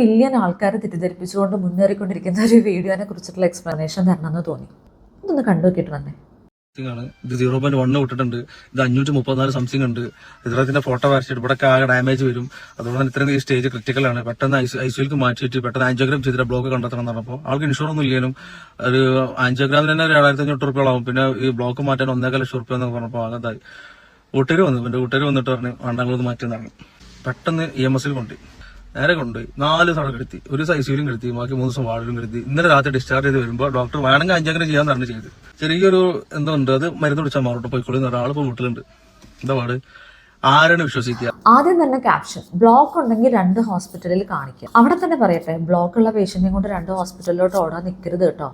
Million ആൾക്കാരെ തെറ്റിദ്ധരിപ്പിച്ചുകൊണ്ട് മുന്നേറിക്കൊണ്ടിരിക്കുന്ന ഒരു വീഡിയോനെ കുറിച്ചിട്ടുള്ള എക്സ്പ്ലനേഷൻ തരണമെന്ന് തോന്നി. ഇതൊന്ന് കണ്ടു നോക്കിയിട്ട് തന്നെ ആണ് ഇത് സീറോ പോയിന്റ് വണ്ണ് വിട്ടിട്ടുണ്ട്. ഇത് അഞ്ഞൂറ്റി മുപ്പത്തിനാല് സംതിങ് ഉണ്ട് ഇതിന്റെ ഫോട്ടോ വരച്ചിട്ട് ഇവിടെ ആകെ ഡാമേജ് വരും. അതുകൊണ്ട് ഇത്രയും ഈ സ്റ്റേജ് ക്രിട്ടിക്കൽ ആണ്. പെട്ടെന്ന് ഐസിയിലേക്ക് മാറ്റിയിട്ട് പെട്ടെന്ന് ആൻജിയോഗ്രാം ചെയ്തിട്ട് ബ്ലോക്ക് കണ്ടെത്തണം പറഞ്ഞപ്പോൾ ആൾക്ക് ഇൻഷുറൻസ് ഒന്നും ഇല്ലേനും. ഒരു ആൻജിയോഗ്രാമിന് തന്നെ രണ്ടായിരത്തി അഞ്ഞൂറ് റുപ്യോളാവും പിന്നെ ഈ ബ്ലോക്ക് മാറ്റാൻ ഒന്നേകാല ലക്ഷം റുപ്യ എന്ന് പറഞ്ഞപ്പോൾ അങ്ങനത്തായി കൂട്ടുകാർ വന്നു. എന്റെ കൂട്ടുകാർ വന്നിട്ട് പറഞ്ഞു വണ്ടങ്ങളൊന്ന് മാറ്റി നടന്നു പെട്ടെന്ന് ഇ എം എസിൽ കൊണ്ടുപോയി. നേരെ കൊണ്ടുപോയി നാല് തവണ കെടുത്തി ഒരു സൈസിലും കെടുത്തി ബാക്കി മൂന്ന് ദിവസം വാർഡിലും കെടുത്തി. ഇന്നലെ രാത്രി ഡിസ്ചാർജ് ചെയ്ത് വരുമ്പോൾ ഡോക്ടർ വേണമെങ്കിൽ അഞ്ചങ്ങനെ ചെയ്യാൻ തന്നെ ചെയ്ത്. ചെറിയൊരു എന്തോ ഉണ്ട് അത് മരുന്ന് കുടിച്ചാൽ മാറോട്ട് പോയിക്കൊള്ളി ഒരാൾ ഇപ്പോൾ വീട്ടിലുണ്ട്. എന്താ പാട്? ആരാണ് വിശ്വസിക്കുക? ആദ്യം തന്നെ ക്യാപ്ഷൻ ബ്ലോക്ക് ഉണ്ടെങ്കിൽ രണ്ട് ഹോസ്പിറ്റലിൽ കാണിക്കുക അവിടെ തന്നെ പറയട്ടെ ബ്ലോക്ക് ഉള്ള പേഷ്യന്റിനെ കൊണ്ട് രണ്ട് ഹോസ്പിറ്റലിലോട്ട് ഓടാൻ നിൽക്കരുത് കേട്ടോ.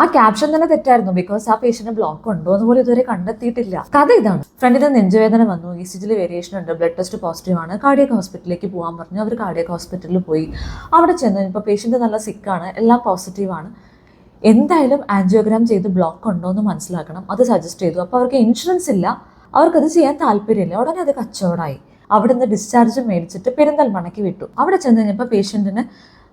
ആ ക്യാപ്ഷൻ തന്നെ തെറ്റായിരുന്നു. ബിക്കോസ് ആ പേഷ്യന്റ് ബ്ലോക്ക് ഉണ്ടോ എന്ന് പോലും ഇതുവരെ കണ്ടെത്തിയിട്ടില്ല. കഥ ഇതാണ്. ഫ്രണ്ടിന് നെഞ്ചുവേദന വന്നു. ഇ സി ജിയിൽ വേരിയേഷൻ ഉണ്ട്. ബ്ലഡ് ടെസ്റ്റ് പോസിറ്റീവ് ആണ്. കാർഡിയക് ഹോസ്പിറ്റലിലേക്ക് പോകാൻ പറഞ്ഞു. അവർ കാർഡിയക് ഹോസ്പിറ്റലിൽ പോയി. അവിടെ ചെന്ന് ഇപ്പോൾ പേഷ്യന്റ് നല്ല സിക്കാണ് എല്ലാം പോസിറ്റീവ് ആണ്. എന്തായാലും ആൻജിയോഗ്രാം ചെയ്ത് ബ്ലോക്ക് ഉണ്ടോ എന്ന് മനസ്സിലാക്കണം. അത് സജസ്റ്റ് ചെയ്തു. അപ്പോൾ അവർക്ക് ഇൻഷുറൻസ് ഇല്ല. അവർക്കത് ചെയ്യാൻ താല്പര്യമില്ല. ഉടനെ അത് കച്ചവടമായി. അവിടെ നിന്ന് ഡിസ്ചാർജ് മേടിച്ചിട്ട് പെരിന്തൽമണയ്ക്ക് വിട്ടു. അവിടെ ചെന്ന് കഴിഞ്ഞപ്പോൾ പേഷ്യന്റിന്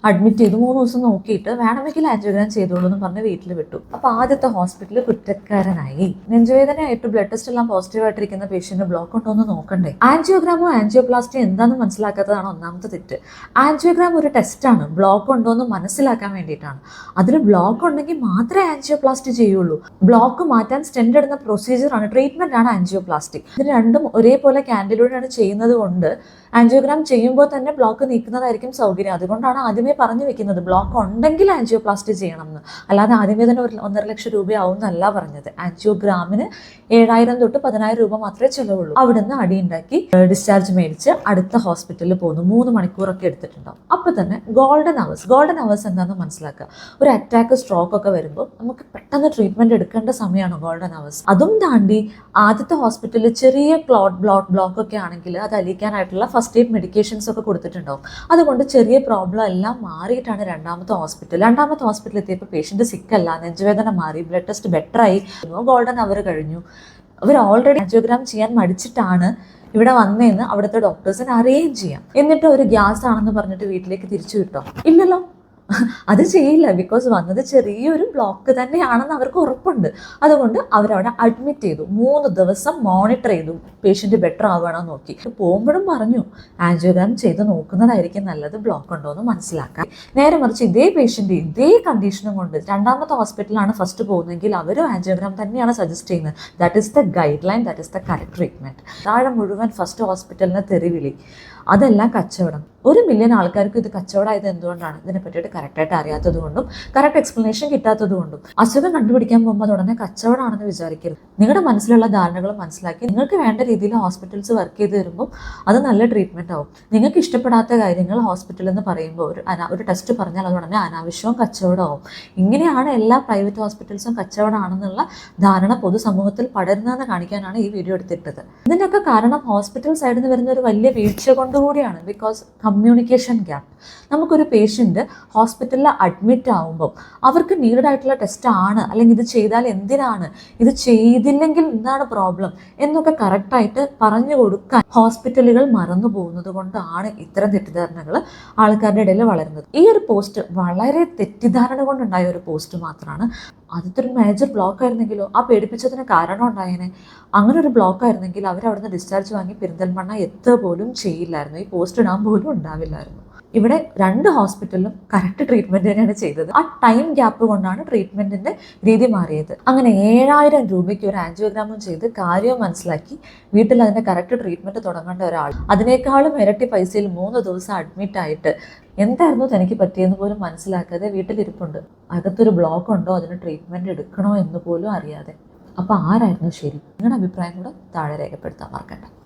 അഡ്മിറ്റ് ചെയ്തു. മൂന്ന് ദിവസം നോക്കിയിട്ട് വേണമെങ്കിൽ ആൻജിയോഗ്രാം ചെയ്തോളൂ എന്ന് പറഞ്ഞ് വീട്ടിൽ വിട്ടു. അപ്പോൾ ആദ്യത്തെ ഹോസ്പിറ്റലിൽ കുറ്റക്കാരനായി. നെഞ്ചുവേദനയായിട്ട് ബ്ലഡ് ടെസ്റ്റ് എല്ലാം പോസിറ്റീവ് ആയിട്ടിരിക്കുന്ന പേഷ്യന്റ് ബ്ലോക്ക് ഉണ്ടോ എന്ന് നോക്കണ്ടേ. ആൻജിയോഗ്രാമോ ആൻജിയോപ്ലാസ്റ്റി എന്താണെന്ന് മനസ്സിലാക്കാത്തതാണ് ഒന്നാമത്തെ തെറ്റ്. ആൻജിയോഗ്രാം ഒരു ടെസ്റ്റാണ് ബ്ലോക്ക് ഉണ്ടോ എന്ന് മനസ്സിലാക്കാൻ വേണ്ടിയിട്ടാണ്. അതിൽ ബ്ലോക്ക് ഉണ്ടെങ്കിൽ മാത്രമേ ആൻജിയോപ്ലാസ്റ്റി ചെയ്യുള്ളൂ. ബ്ലോക്ക് മാറ്റാൻ സ്റ്റെൻഡ് ഇടുന്ന പ്രൊസീജിയറാണ് ട്രീറ്റ്മെന്റ് ആണ് ആൻജിയോപ്ലാസ്റ്റി ഇത് രണ്ടും ഒരേപോലെ ക്യാൻഡിലൂടെയാണ് ചെയ്യുന്നത് കൊണ്ട് ആൻജിയോഗ്രാം ചെയ്യുമ്പോൾ തന്നെ ബ്ലോക്ക് നീക്കുന്നതായിരിക്കും സൗകര്യം. അതുകൊണ്ടാണ് ആദ്യമേ പറഞ്ഞു വെക്കുന്നത് ബ്ലോക്ക് ഉണ്ടെങ്കിൽ ആൻജിയോപ്ലാസ്റ്റി ചെയ്യണം എന്ന് അല്ലാതെ ആദ്യമേ തന്നെ ഒരു ഒന്നര ലക്ഷം രൂപയാവും എന്നല്ല പറഞ്ഞത്. ആൻജിയോഗ്രാമിന് ഏഴായിരം തൊട്ട് പതിനായിരം രൂപ മാത്രമേ ചിലവുള്ളൂ. അവിടുന്ന് അടിയുണ്ടാക്കി ഡിസ്ചാർജ് മേടിച്ച് അടുത്ത ഹോസ്പിറ്റലിൽ പോകുന്നു മൂന്ന് മണിക്കൂറൊക്കെ എടുത്തിട്ടുണ്ടാവും. അപ്പോൾ തന്നെ ഗോൾഡൻ അവേഴ്സ് ഗോൾഡൻ അവേഴ്സ് എന്താണെന്ന് മനസ്സിലാക്കുക ഒരു അറ്റാക്ക് സ്ട്രോക്ക് ഒക്കെ വരുമ്പോൾ നമുക്ക് പെട്ടെന്ന് ട്രീറ്റ്മെന്റ് എടുക്കേണ്ട സമയമാണ് ഗോൾഡൻ അവേഴ്സ് അതും താണ്ടി ആദ്യത്തെ ഹോസ്പിറ്റലിൽ ചെറിയ ക്ലോട്ട് ബ്ലോട്ട് ബ്ലോക്ക് ഒക്കെ ആണെങ്കിൽ അത് അലിയിക്കാനായിട്ടുള്ള ഫസ്റ്റ് എയ്ഡ് മെഡിക്കേഷൻസ് ഒക്കെ കൊടുത്തിട്ടുണ്ടാവും. അതുകൊണ്ട് ചെറിയ പ്രോബ്ലം എല്ലാം മാറിയിട്ടാണ് രണ്ടാമത്തെ ഹോസ്പിറ്റൽ രണ്ടാമത്തെ ഹോസ്പിറ്റലിൽ എത്തിയപ്പോൾ പേഷ്യന്റ് സിക്കല്ല നെഞ്ചുവേദന മാറി. ബ്ലഡ് ടെസ്റ്റ് ബെറ്റർ ആയി. ഗോൾഡൻ അവർ കഴിഞ്ഞു. അവർ ഓൾറെഡി ആൻജിയോഗ്രാം ചെയ്യാൻ മടിച്ചിട്ടാണ് ഇവിടെ വന്നതെന്ന് അവിടുത്തെ ഡോക്ടേഴ്സിന് അറിയുകയും ചെയ്യാം. എന്നിട്ട് ഒരു ഗ്യാസ് ആണെന്ന് പറഞ്ഞിട്ട് വീട്ടിലേക്ക് തിരിച്ചു കിട്ടോ ഇല്ലല്ലോ. അത് ചെയ്യില്ല. ബിക്കോസ് വന്നത് ചെറിയൊരു ബ്ലോക്ക് തന്നെയാണെന്ന് അവർക്ക് ഉറപ്പുണ്ട്. അതുകൊണ്ട് അവരവിടെ അഡ്മിറ്റ് ചെയ്തു. മൂന്ന് ദിവസം മോണിറ്റർ ചെയ്തു. പേഷ്യന്റ് ബെറ്റർ ആവുകയാണോ നോക്കി. പോകുമ്പോഴും പറഞ്ഞു ആൻജിയോഗ്രാം ചെയ്ത് നോക്കുന്നതായിരിക്കും നല്ലത്. ബ്ലോക്ക് ഉണ്ടോ എന്ന് മനസ്സിലാക്കാൻ നേരെ മറിച്ച് ഇതേ പേഷ്യന്റ് ഇതേ കണ്ടീഷനും കൊണ്ട് രണ്ടാമത്തെ ഹോസ്പിറ്റലാണ് ഫസ്റ്റ് പോകുന്നതെങ്കിൽ അവരും ആൻജിയോഗ്രാം തന്നെയാണ് സജസ്റ്റ് ചെയ്യുന്നത്. That is the guideline that is the correct treatment താഴെ മുഴുവൻ ഫസ്റ്റ് ഹോസ്പിറ്റലിനെ തെറിവിളി. അതെല്ലാം കച്ചവടം. ഒരു മില്യൺ ആൾക്കാർക്ക് ഇത് കച്ചവടമായത് എന്തുകൊണ്ടാണ്? ഇതിനെ പറ്റിയിട്ട് കറക്റ്റായിട്ട് അറിയാത്തത് കൊണ്ടും കറക്റ്റ് എക്സ്പ്ലനേഷൻ കിട്ടാത്തത് കൊണ്ടും അസുഖം കണ്ടുപിടിക്കാൻ പോകുമ്പോൾ അത് ഉടനെ കച്ചവടമാണെന്ന് വിചാരിക്കരുത്. നിങ്ങളുടെ മനസ്സിലുള്ള ധാരണകൾ മനസ്സിലാക്കി നിങ്ങൾക്ക് വേണ്ട രീതിയിൽ ഹോസ്പിറ്റൽസ് വർക്ക് ചെയ്ത് തരുമ്പോൾ അത് നല്ല ട്രീറ്റ്മെന്റ് ആവും. നിങ്ങൾക്ക് ഇഷ്ടപ്പെടാത്ത കാര്യങ്ങൾ ഹോസ്പിറ്റൽ എന്ന് പറയുമ്പോൾ ഒരു ഒരു ടെസ്റ്റ് പറഞ്ഞാൽ അത് ഉടനെ അനാവശ്യവും കച്ചവടമാവും ഇങ്ങനെയാണ് എല്ലാ പ്രൈവറ്റ് ഹോസ്പിറ്റൽസും കച്ചവടമാണെന്നുള്ള ധാരണ പൊതുസമൂഹത്തിൽ പടരുന്നതെന്ന് കാണിക്കാനാണ് ഈ വീഡിയോ എടുത്തിട്ടത്. ഇതിന്റെയൊക്കെ കാരണം ഹോസ്പിറ്റൽ സൈഡിൽ നിന്ന് വരുന്ന ഒരു വലിയ വീഴ്ച കൊണ്ടുകൂടിയാണ് ബിക്കോസ് കമ്മ്യൂണിക്കേഷൻ ഗ്യാപ്പ് നമുക്കൊരു പേഷ്യന്റ് ഹോസ്പിറ്റലിൽ അഡ്മിറ്റ് ആവുമ്പോൾ അവർക്ക് നീഡഡ് ആയിട്ടുള്ള ടെസ്റ്റ് ആണ് അല്ലെങ്കിൽ ഇത് ചെയ്താൽ എന്തിനാണ് ഇത് ചെയ്തില്ലെങ്കിൽ എന്താണ് പ്രോബ്ലം എന്നൊക്കെ കറക്റ്റായിട്ട് പറഞ്ഞു കൊടുക്കാൻ ഹോസ്പിറ്റലുകൾ മറന്നു പോകുന്നത് കൊണ്ടാണ് ഇത്തരം തെറ്റിദ്ധാരണകൾ ആൾക്കാരുടെ ഇടയിൽ വളരുന്നത്. ഈ ഒരു പോസ്റ്റ് വളരെ തെറ്റിദ്ധാരണ കൊണ്ടുണ്ടായ ഒരു പോസ്റ്റ് മാത്രമാണ് ആദ്യത്തെ ഒരു മേജർ ബ്ലോക്ക് ആയിരുന്നെങ്കിലോ? ആ പേടിപ്പിച്ചതിന് കാരണം ഉണ്ടായേനെ. അങ്ങനെ ഒരു ബ്ലോക്ക് ആയിരുന്നെങ്കിൽ അവർ അവിടുന്ന് ഡിസ്ചാർജ് വാങ്ങി പെരിന്തൽമണ്ണ എത്തുക പോലും ചെയ്യില്ലായിരുന്നു. ഈ പോസ്റ്റ് ഇടാൻ പോലും ഉണ്ടാവില്ലായിരുന്നു. ഇവിടെ രണ്ട് ഹോസ്പിറ്റലിലും കറക്റ്റ് ട്രീറ്റ്മെന്റ് തന്നെയാണ് ചെയ്തത്. ആ ടൈം ഗ്യാപ്പ് കൊണ്ടാണ് ട്രീറ്റ്മെന്റിന്റെ രീതി മാറിയത്. അങ്ങനെ ഏഴായിരം രൂപയ്ക്ക് ഒരു ആൻജിയോഗ്രാമും ചെയ്ത് കാര്യവും മനസ്സിലാക്കി വീട്ടിൽ അതിന്റെ കറക്റ്റ് ട്രീറ്റ്മെന്റ് തുടങ്ങേണ്ട ഒരാൾ. അതിനേക്കാളും ഇരട്ടി പൈസയിൽ മൂന്ന് ദിവസം അഡ്മിറ്റ് ആയിട്ട് എന്തായിരുന്നു തനിക്ക് പറ്റിയെന്ന് പോലും മനസ്സിലാക്കാതെ വീട്ടിലിരിപ്പുണ്ട്. അകത്തൊരു ബ്ലോക്ക് ഉണ്ടോ? അതിന് ട്രീറ്റ്മെന്റ് എടുക്കണോ എന്ന് പോലും അറിയാതെ. അപ്പോൾ ആരായിരുന്നു ശരി? നിങ്ങളുടെ അഭിപ്രായം കൂടെ താഴെ രേഖപ്പെടുത്താൻ മറക്കണ്ട.